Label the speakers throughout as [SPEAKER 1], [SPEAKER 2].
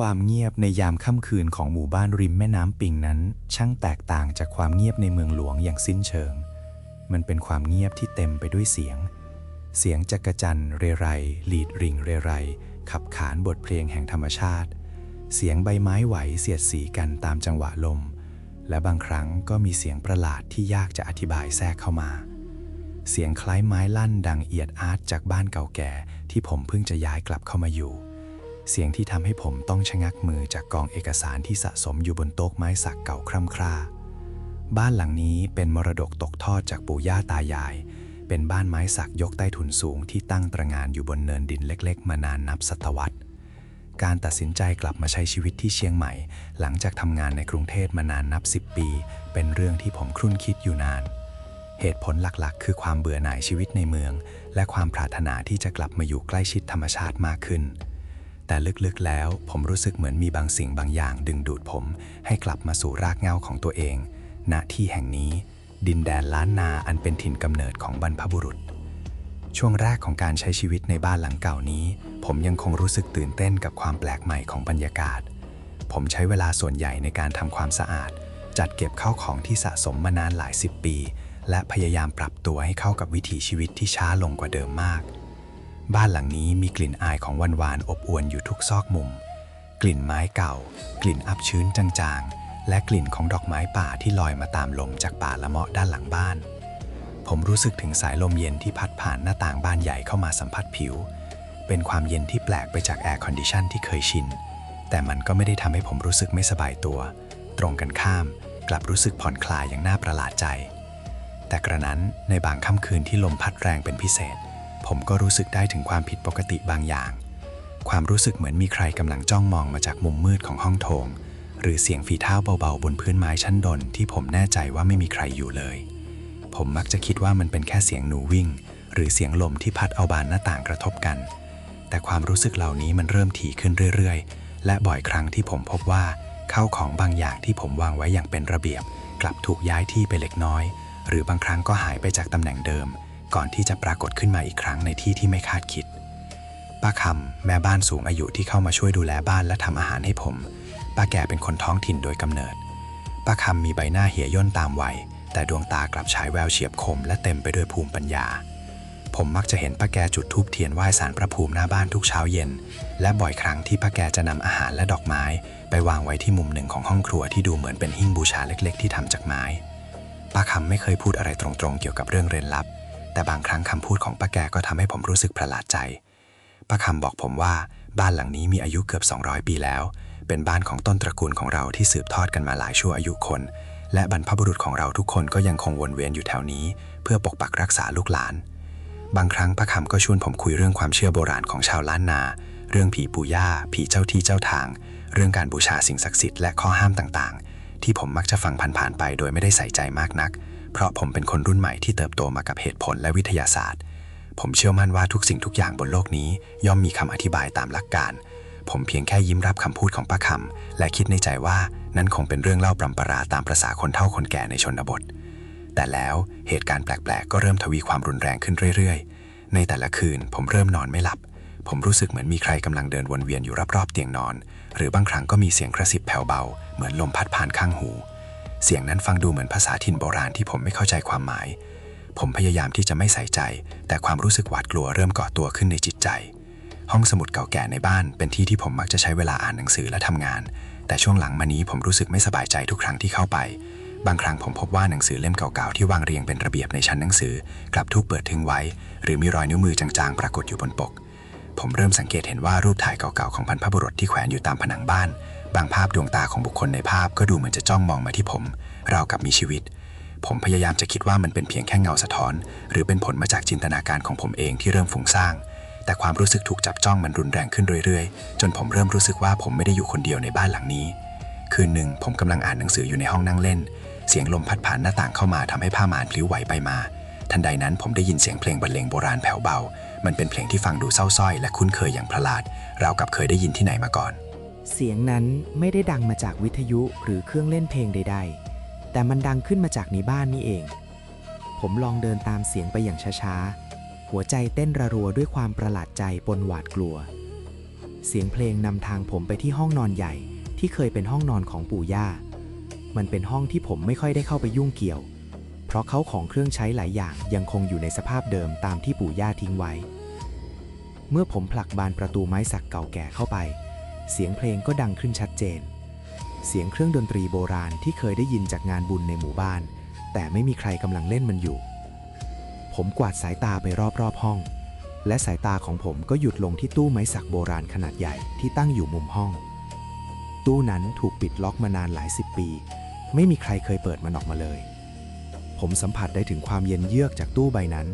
[SPEAKER 1] ความเงียบในยามค่ำคืนของหมู่บ้านริมแม่น้ำปิงนั้น ช่างแตกต่างจากความเงียบในเมืองหลวงอย่างสิ้นเชิง มันเป็นความเงียบที่เต็มไปด้วยเสียง เสียงจักรจันเรไรหลีดริงเรไร ขับขานบทเพลงแห่งธรรมชาติ เสียงใบไม้ไหวเสียดสีกันตามจังหวะลม และบางครั้งก็มีเสียงประหลาดที่ยากจะอธิบายแทรกเข้ามา เสียงคล้ายไม้ลั่นดังเอียดอาร์ตจากบ้านเก่าแก่ที่ผมเพิ่งจะย้ายกลับเข้ามาอยู่ เสียงที่ทำให้ผมต้องชะงักมือจากกองเอกสารที่สะสมอยู่บนโต๊ะไม้สักเก่าคร่ำคร่า บ้านหลังนี้เป็นมรดกตกทอดจากปู่ย่าตายาย เป็นบ้านไม้สักยกใต้ถุนสูงที่ตั้งตระงานอยู่บนเนินดินเล็ก ๆ มานานนับศตวรรษ การตัดสินใจกลับมาใช้ชีวิตที่เชียงใหม่ หลังจากทำงานในกรุงเทพมานานนับ10ปี เป็นเรื่องที่ผมครุ่นคิดอยู่นานเหตุผลหลักๆ คือความเบื่อหน่ายชีวิตในเมือง และความปรารถนาที่จะกลับมาอยู่ใกล้ชิดธรรมชาติมากขึ้น แต่ลึกๆแล้ว ผมรู้สึกเหมือนมีบางสิ่งบางอย่าง ดึงดูดผม ให้กลับมาสู่รากเหง้าของตัวเอง ณที่แห่งนี้ ดินแดนล้านนาอันเป็นถิ่นกำเนิดของบรรพบุรุษ ช่วงแรกของการใช้ชีวิตในบ้านหลังเก่านี้ ผมยังคงรู้สึกตื่นเต้นกับความแปลกใหม่ของบรรยากาศ ผมใช้เวลาส่วนใหญ่ในการทำความสะอาด จัดเก็บข้าวของที่สะสมมานานหลายสิบปี และพยายามปรับตัวให้เข้ากับวิถีชีวิตที่ช้าลงกว่าเดิมมาก บ้านหลังนี้มีกลิ่นอายของวันวานอบอวลอยู่ทุกซอกมุม กลิ่นไม้เก่า กลิ่นอับชื้นจางๆ และกลิ่นของดอกไม้ป่าที่ลอยมาตามลมจากป่าละเมาะด้านหลังบ้าน ผมรู้สึกถึงสายลมเย็นที่พัดผ่านหน้าต่างบ้านใหญ่เข้ามาสัมผัสผิว เป็นความเย็นที่แปลกไปจากแอร์คอนดิชันที่เคยชิน แต่มันก็ไม่ได้ทำให้ผมรู้สึกไม่สบายตัว ตรงกันข้าม กลับรู้สึกผ่อนคลายอย่างน่าประหลาดใจ แต่กระนั้นในบางค่ำคืนที่ลมพัดแรงเป็นพิเศษ ผมก็รู้สึกได้ถึงความผิดปกติบางอย่าง ความรู้สึกเหมือนมีใครกำลังจ้องมองมาจากมุมมืดของห้องโถง หรือเสียงฝีเท้าเบาๆ บนพื้นไม้ชั้นดนที่ผมแน่ใจว่าไม่มีใครอยู่เลย ผมมักจะคิดว่ามันเป็นแค่เสียงหนูวิ่ง หรือเสียงลมที่พัดเอาบานหน้าต่างกระทบกัน แต่ความรู้สึกเหล่านี้มันเริ่มถี่ขึ้นเรื่อยๆ และบ่อยครั้งที่ผมพบว่าข้าวของบางอย่างที่ผมวางไว้อย่างเป็นระเบียบ กลับถูกย้ายที่ไปเล็กน้อย หรือบางครั้งก็หายไปจากตำแหน่งเดิม ก่อนที่จะปรากฏขึ้นมาอีกครั้งในที่ที่ไม่คาดคิด ป้าคำแม่บ้านสูงอายุที่เข้ามาช่วยดูแลบ้านและทำอาหารให้ผม ป้าแก่เป็นคนท้องถิ่นโดยกำเนิด ป้าคำมีใบหน้าเหี่ยย่นตามวัย แต่ดวงตากลับฉายแววเฉียบคม และเต็มไปด้วยภูมิปัญญา ผมมักจะเห็นป้าแกจุดธูปเทียนไหว้สารพระภูมิหน้าบ้านทุกเช้าเย็น และบ่อยครั้งที่ป้าแกจะนำอาหารและดอกไม้ ไปวางไว้ที่มุมหนึ่งของห้องครัวที่ดูเหมือนเป็นหิ้งบูชาเล็ก ๆ ที่ทำจากไม้ป้าคำไม่เคยพูดอะไรตรงๆ เกี่ยวกับเรื่องเร้นลับ แต่บางครั้งคำพูดของป้าแกก็ทำให้ผมรู้สึกประหลาดใจ ป้าคำบอกผมว่าบ้านหลังนี้มีอายุเกือบ 200 ปีแล้ว เป็นบ้านของต้นตระกูลของเราที่สืบทอดกันมาหลายชั่วอายุคน และบรรพบุรุษของเราทุกคนก็ยังคงวนเวียนอยู่แถวนี้ เพื่อปกปักรักษาลูกหลาน บางครั้งป้าคำก็ชวนผมคุยเรื่องความเชื่อโบราณของชาวล้านนา เรื่องผีปู่ย่า ผีเจ้าที่เจ้าทาง เรื่องการบูชาสิ่งศักดิ์สิทธิ์และข้อห้ามต่างๆ ที่ผมมักจะฟังผ่านๆไปโดยไม่ได้ใส่ใจมากนัก เพราะผมเป็นคนรุ่นใหม่ที่เติบโตมากับเหตุผลและวิทยาศาสตร์ ผมเชื่อมั่นว่าทุกสิ่งทุกอย่างบนโลกนี้ ย่อมมีคำอธิบายตามหลักการ ผมเพียงแค่ยิ้มรับคำพูดของป้าคำและคิดในใจว่านั่นคงเป็นเรื่องเล่าปรำปราตามประษาคนเฒ่าคนแก่ในชนบท แต่แล้วเหตุการณ์แปลกๆ ก็เริ่มทวีความรุนแรงขึ้นเรื่อยๆ ในแต่ละคืนผมเริ่มนอนไม่หลับ ผมรู้สึกเหมือนมีใครกำลังเดินวนเวียนอยู่รอบๆเตียงนอน หรือบางครั้งก็มีเสียงกระซิบแผ่วเบา เหมือนลมพัดผ่านข้างหู เสียงนั้นฟังดูเหมือนภาษาถิ่นโบราณที่ผมไม่เข้าใจความหมาย ผมพยายามที่จะไม่ใส่ใจ แต่ความรู้สึกหวาดกลัวเริ่มก่อตัวขึ้นในจิตใจ ห้องสมุดเก่าแก่ในบ้านเป็นที่ที่ผมมักจะใช้เวลาอ่านหนังสือและทำงาน แต่ช่วงหลังมานี้ผมรู้สึกไม่สบายใจทุกครั้งที่เข้าไป บางครั้งผมพบว่าหนังสือเล่มเก่าๆที่วางเรียงเป็นระเบียบในชั้นหนังสือ กลับถูกเปิดทิ้งไว้ หรือมีรอยนิ้วมือจางๆ ปรากฏอยู่บนปก ผมเริ่มสังเกตเห็นว่ารูปถ่ายเก่าๆของบรรพบุรุษที่แขวนอยู่ตามผนังบ้าน บางภาพดวงตาของบุคคลในภาพก็ดูเหมือนจะจ้องมองมาที่ผมราวกับมีชีวิต ผมพยายามจะคิดว่ามันเป็นเพียงแค่เงาสะท้อน หรือเป็นผลมาจากจินตนาการของผมเองที่เริ่มฟุ้งซ่านแต่ความรู้สึกถูกจับจ้องมันรุนแรงขึ้นเรื่อยๆ จนผมเริ่มรู้สึกว่าผมไม่ได้อยู่คนเดียวในบ้านหลังนี้ คืนหนึ่งผมกำลังอ่านหนังสืออยู่ในห้องนั่งเล่น เสียงลมพัดผ่านหน้าต่างเข้ามาทำให้ผ้าม่านพลิ้วไหวไปมา ทันใดนั้นผมได้ยินเสียงเพลงบรรเลงโบราณแผ่วเบา มันเป็นเพลงที่ฟังดูเศร้าส้อยและคุ้นเคยอย่างประหลาดราวกับเคยได้ยินที่ไหนมาก่อน
[SPEAKER 2] สียงนั้นไม่ได้ดังมาจากวิทยุหรือเครื่องเล่นเพลงใด ๆ แต่มันดังขึ้นมาจากในบ้านนี่เอง ผมลองเดินตามเสียงไปอย่างช้าๆ หัวใจเต้นระรัวด้วยความประหลาดใจปนหวาดกลัว เสียงเพลงนำทางผมไปที่ห้องนอนใหญ่ที่เคยเป็นห้องนอนของปู่ย่า มันเป็นห้องที่ผมไม่ค่อยได้เข้าไปยุ่งเกี่ยว เพราะเขาของเครื่องใช้หลายอย่างยังคงอยู่ในสภาพเดิมตามที่ปู่ย่าทิ้งไว้ เมื่อผมผลักบานประตูไม้สักเก่าแก่เข้าไป เสียงเพลงก็ดังขึ้นชัดเจน เสียงเครื่องดนตรีโบราณที่เคยได้ยินจากงานบุญในหมู่บ้าน แต่ไม่มีใครกำลังเล่นมันอยู่ ผมกวาดสายตาไปรอบๆห้อง และสายตาของผมก็หยุดลงที่ตู้ไม้สักโบราณขนาดใหญ่ที่ตั้งอยู่มุมห้อง ตู้นั้นถูกปิดล็อกมานานหลายสิบปี ไม่มีใครเคยเปิดมันออกมาเลย ผมสัมผัสได้ถึงความเย็นเยือกจากตู้ใบนั้น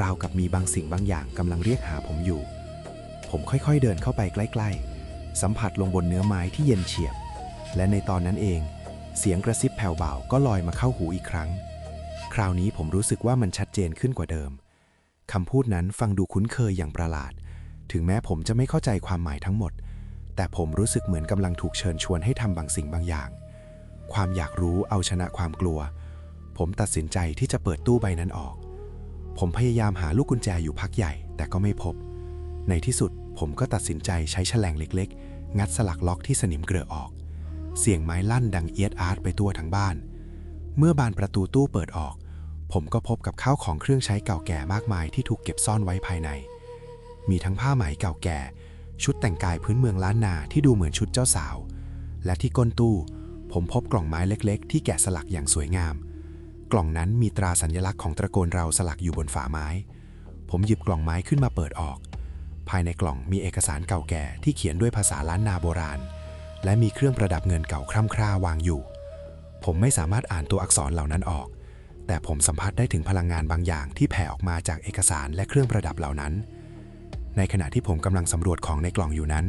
[SPEAKER 2] ราวกับมีบางสิ่งบางอย่างกำลังเรียกหาผมอยู่ ผมค่อยๆเดินเข้าไปใกล้ ๆ สัมผัสลงบนเนื้อไม้ที่เย็นเฉียบ และในตอนนั้นเอง เสียงกระซิบแผ่วเบาก็ลอยมาเข้าหูอีกครั้ง คราวนี้ผมรู้สึกว่ามันชัดเจนขึ้นกว่าเดิมคำพูดนั้นฟังดูคุ้นเคยอย่างประหลาด ถึงแม้ผมจะไม่เข้าใจความหมายทั้งหมด แต่ผมรู้สึกเหมือนกำลังถูกเชิญชวนให้ทำบางสิ่งบางอย่าง ความอยากรู้เอาชนะความกลัว ผมตัดสินใจที่จะเปิดตู้ใบนั้นออก ผมพยายามหาลูกกุญแจอยู่พักใหญ่แต่ก็ไม่พบ ในที่สุด ผมก็ตัดสินใจใช้แฉลงเล็กๆ งัดสลักล็อกที่สนิมเกลือออก เสียงไม้ลั่นดังเอียดอาร์ตไปทั่วทั้งบ้าน เมื่อบานประตูตู้เปิดออก ผมก็พบกับข้าวของเครื่องใช้เก่าแก่มากมายที่ถูกเก็บซ่อนไว้ภายใน มีทั้งผ้าไหมเก่าแก่ ชุดแต่งกายพื้นเมืองล้านนาที่ดูเหมือนชุดเจ้าสาว และที่ก้นตู้ ผมพบกล่องไม้เล็ก ๆ ที่แกะสลักอย่างสวยงาม กล่องนั้นมีตราสัญลักษณ์ของตระกูลเราสลักอยู่บนฝาไม้ ผมหยิบกล่องไม้ขึ้นมาเปิดออก ภายในกล่องมีเอกสารเก่าแก่ที่เขียนด้วยภาษาล้านนาโบราณ และมีเครื่องประดับเงินเก่าคร่ำคร่าวางอยู่ ผมไม่สามารถอ่านตัวอักษรเหล่านั้นออก แต่ผมสัมผัสได้ถึงพลังงานบางอย่างที่แผ่ออกมาจากเอกสารและเครื่องประดับเหล่านั้น ในขณะที่ผมกำลังสำรวจของในกล่องอยู่นั้น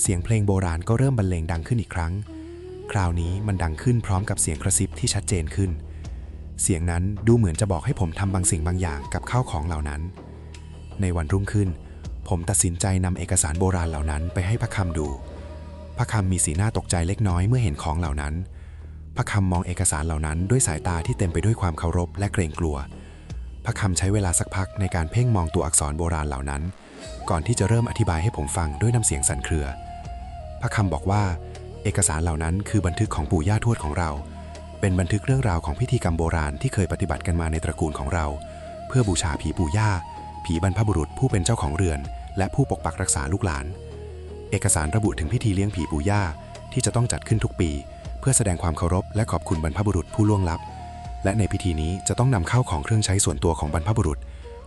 [SPEAKER 2] เสียงเพลงโบราณก็เริ่มบรรเลงดังขึ้นอีกครั้ง คราวนี้มันดังขึ้นพร้อมกับเสียงกระซิบที่ชัดเจนขึ้น เสียงนั้นดูเหมือนจะบอกให้ผมทำบางสิ่งบางอย่างกับข้าวของเหล่านั้น ในวันรุ่งขึ้น ผมตัดสินใจนำเอกสารโบราณเหล่านั้นไปให้พระคำดู พระคำมีสีหน้าตกใจเล็กน้อยเมื่อเห็นของเหล่านั้น พระคำมองเอกสารเหล่านั้นด้วยสายตาที่เต็มไปด้วยความเคารพและเกรงกลัว พระคำใช้เวลาสักพักในการเพ่งมองตัวอักษรโบราณเหล่านั้น ก่อนที่จะเริ่มอธิบายให้ผมฟังด้วยน้ำเสียงสั่นเครือ พระคำบอกว่า เอกสารเหล่านั้นคือบันทึกของปู่ย่าทวดของเรา เป็นบันทึกเรื่องราวของพิธีกรรมโบราณที่เคยปฏิบัติกันมาในตระกูลของเรา เพื่อบูชาผีปู่ย่าผีบรรพบุรุษผู้เป็นเจ้าของเรือน และผู้ปกปักรักษาลูกหลาน เอกสารระบุถึงพิธีเลี้ยงผีปู่ย่าที่จะต้องจัดขึ้นทุกปี เพื่อแสดงความเคารพและขอบคุณบรรพบุรุษผู้ล่วงลับ และในพิธีนี้จะต้องนำเข้าของเครื่องใช้ส่วนตัวของบรรพบุรุษ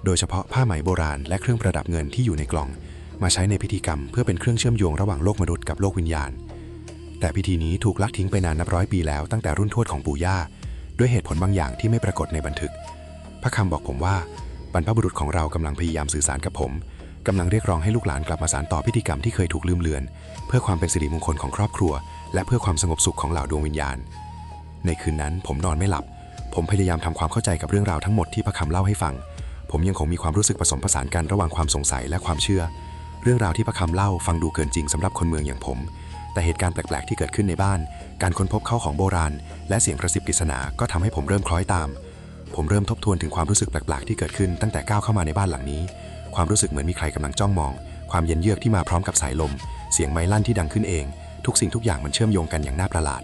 [SPEAKER 2] โดยเฉพาะผ้าไหมโบราณและเครื่องประดับเงินที่อยู่ในกล่อง มาใช้ในพิธีกรรมเพื่อเป็นเครื่องเชื่อมโยงระหว่างโลกมนุษย์กับโลกวิญญาณ แต่พิธีนี้ถูกลักทิ้งไปนานนับร้อยปีแล้วตั้งแต่รุ่นทวดของปู่ย่าด้วยเหตุผลบางอย่างที่ไม่ปรากฏในบันทึก พระคำบอกผมว่าบรรพบุรุษของเรากำลังพยายามสื่อสารกับผม กำลังเรียกร้องให้ลูกหลานกลับมาสานต่อพิธีกรรมที่เคยถูกลืมเลือน เพื่อความเป็นสิริมงคลของครอบครัว และเพื่อความสงบสุขของเหล่าดวงวิญญาณ ในคืนนั้นผมนอนไม่หลับ ผมพยายามทำความเข้าใจกับเรื่องราวทั้งหมดที่พระคำเล่าให้ฟัง ผมยังคงมีความรู้สึกผสมผสานกันระหว่างความสงสัยและความเชื่อ เรื่องราวที่พระคำเล่าฟังดูเกินจริงสำหรับคนเมืองอย่างผม แต่เหตุการณ์แปลกๆที่เกิดขึ้นในบ้าน การค้นพบเข้าของโบราณ และเสียงกระซิบปริศนาก็ทำให้ผมเริ่มคล้อยตาม ผมเริ่มทบทวนถึงความรู้สึกแปลกๆที่เกิดขึ้นตั้งแต่ก้าวเข้ามาในบ้านหลังนี้ ความรู้สึกเหมือนมีใครกำลังจ้องมอง ความเย็นเยือกที่มาพร้อมกับสายลม เสียงไม้ลั่นที่ดังขึ้นเอง ทุกสิ่งทุกอย่างมันเชื่อมโยงกันอย่างน่าประหลาด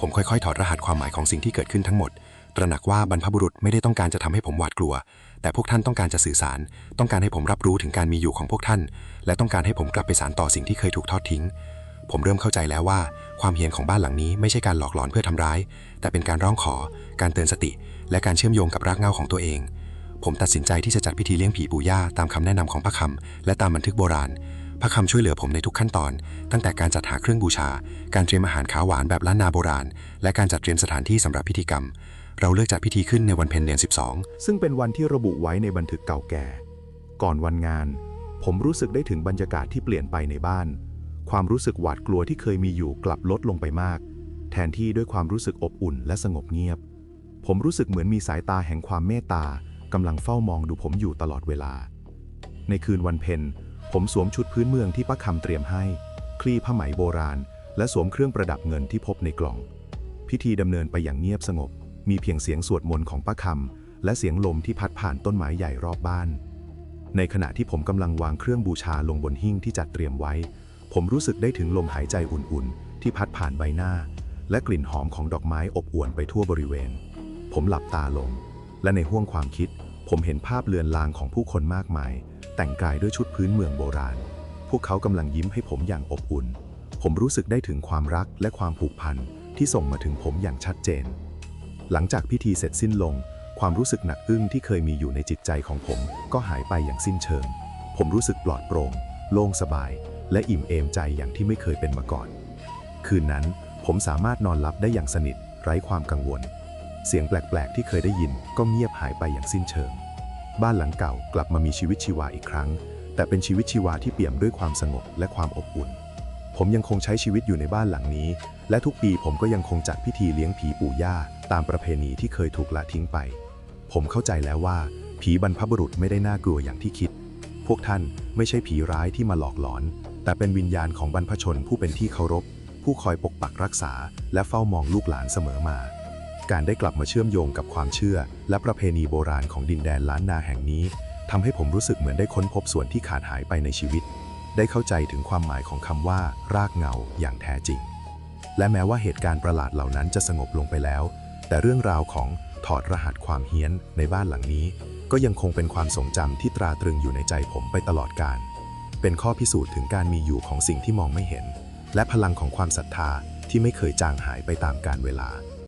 [SPEAKER 2] ผมค่อยๆ ถอดรหัสความหมายของสิ่งที่เกิดขึ้นทั้งหมด ตระหนักว่าบรรพบุรุษไม่ได้ต้องการจะทำให้ผมหวาดกลัว แต่พวกท่านต้องการจะสื่อสาร ต้องการให้ผมรับรู้ถึงการมีอยู่ของพวกท่าน และต้องการให้ผมกลับไปสานต่อสิ่งที่เคยถูกทอดทิ้ง ผมเริ่มเข้าใจแล้วว่า ความเฮียนของบ้านหลังนี้ไม่ใช่การหลอกหลอนเพื่อทำร้าย แต่เป็นการร้องขอ การเตือนสติ และการเชื่อมโยงกับรากเหง้าของตัวเอง ผมตัดสินใจที่จะจัดพิธีเลี้ยงผีปู่ย่าตามคำแนะนำของพระคำและตามบันทึกโบราณ พระคำช่วยเหลือผมในทุกขั้นตอน ตั้งแต่การจัดหาเครื่องบูชา การเตรียมอาหารขาวหวานแบบล้านนาโบราณ และการจัดเตรียมสถานที่สำหรับพิธีกรรม เราเลือกจัดพิธีขึ้นในวันเพ็ญเดือน 12
[SPEAKER 3] ซึ่งเป็นวันที่ระบุไว้ในบันทึกเก่าแก่ ก่อนวันงาน ผมรู้สึกได้ถึงบรรยากาศที่เปลี่ยนไปในบ้าน ความรู้สึกหวาดกลัวที่เคยมีอยู่กลับลดลงไปมาก แทนที่ด้วยความรู้สึกอบอุ่นและสงบเงียบ ผมรู้สึกเหมือนมีสายตาแห่งความเมตตา กำลังเฝ้ามองดูผมอยู่ตลอดเวลา ในคืนวันเพ็ญผมสวมชุดพื้นเมืองที่ป้าคำเตรียมให้ คลี่ผ้าไหมโบราณ และสวมเครื่องประดับเงินที่พบในกล่อง พิธีดำเนินไปอย่างเงียบสงบ มีเพียงเสียงสวดมนต์ของป้าคำและเสียงลมที่พัดผ่านต้นไม้ใหญ่รอบบ้าน ในขณะที่ผมกำลังวางเครื่องบูชาลงบนหิ้งที่จัดเตรียมไว้ผผมรู้สึกได้ถึงลมหายใจอุ่นๆ ที่พัดผ่านใบหน้า และกลิ่นหอมของดอกไม้อบอวลไปทั่วบริเวณ ผมหลับตาลง และในห้วงความคิด ผมเห็นภาพเลือนลางของผู้คนมากมาย แต่งกายด้วยชุดพื้นเมืองโบราณ พวกเขากำลังยิ้มให้ผมอย่างอบอุ่น ผมรู้สึกได้ถึงความรักและความผูกพันที่ส่งมาถึงผมอย่างชัดเจน หลังจากพิธีเสร็จสิ้นลง ความรู้สึกหนักอึ้งที่เคยมีอยู่ในจิตใจของผม ก็หายไปอย่างสิ้นเชิง ผมรู้สึกปลอดโปร่ง โล่งสบาย และอิ่มเอมใจอย่างที่ไม่เคยเป็นมาก่อน คืนนั้นผมสามารถนอนหลับได้อย่างสนิท ไร้ความกังวล เสียงแปลกๆ ที่เคยได้ยินก็เงียบหายไปอย่างสิ้นเชิง บ้านหลังเก่ากลับมามีชีวิตชีวาอีกครั้ง แต่เป็นชีวิตชีวาที่เปี่ยมด้วยความสงบและความอบอุ่น ผมยังคงใช้ชีวิตอยู่ในบ้านหลังนี้ และทุกปีผมก็ยังคงจัดพิธีเลี้ยงผีปู่ย่า ตามประเพณีที่เคยถูกละทิ้งไป ผมเข้าใจแล้วว่า ผีบรรพบุรุษไม่ได้น่ากลัวอย่างที่คิด พวกท่านไม่ใช่ผีร้ายที่มาหลอกหลอน แต่เป็นวิญญาณของบรรพชนผู้เป็นที่เคารพ ผู้คอยปกปักรักษา และเฝ้ามองลูกหลานเสมอมา การได้กลับมาเชื่อมโยงกับความเชื่อ และประเพณีโบราณของดินแดนล้านนาแห่งนี้ทำให้ผมรู้สึกเหมือนได้ค้นพบส่วนที่ขาดหายไปในชีวิต ได้เข้าใจถึงความหมายของคำว่า รากเหงาอย่างแท้จริง และแม้ว่าเหตุการณ์ประหลาดเหล่านั้นจะสงบลงไปแล้ว แต่เรื่องราวของถอดรหัสความเฮี้ยนในบ้านหลังนี้ ก็ยังคงเป็นความทรงจำที่ตราตรึงอยู่ในใจผมไปตลอดกาลเป็นข้อพิสูจน์ถึงการมีอยู่ของสิ่งที่มองไม่เห็น และพลังของความศรัทธาที่ไม่เคยจางหายไปตามกาลเวลา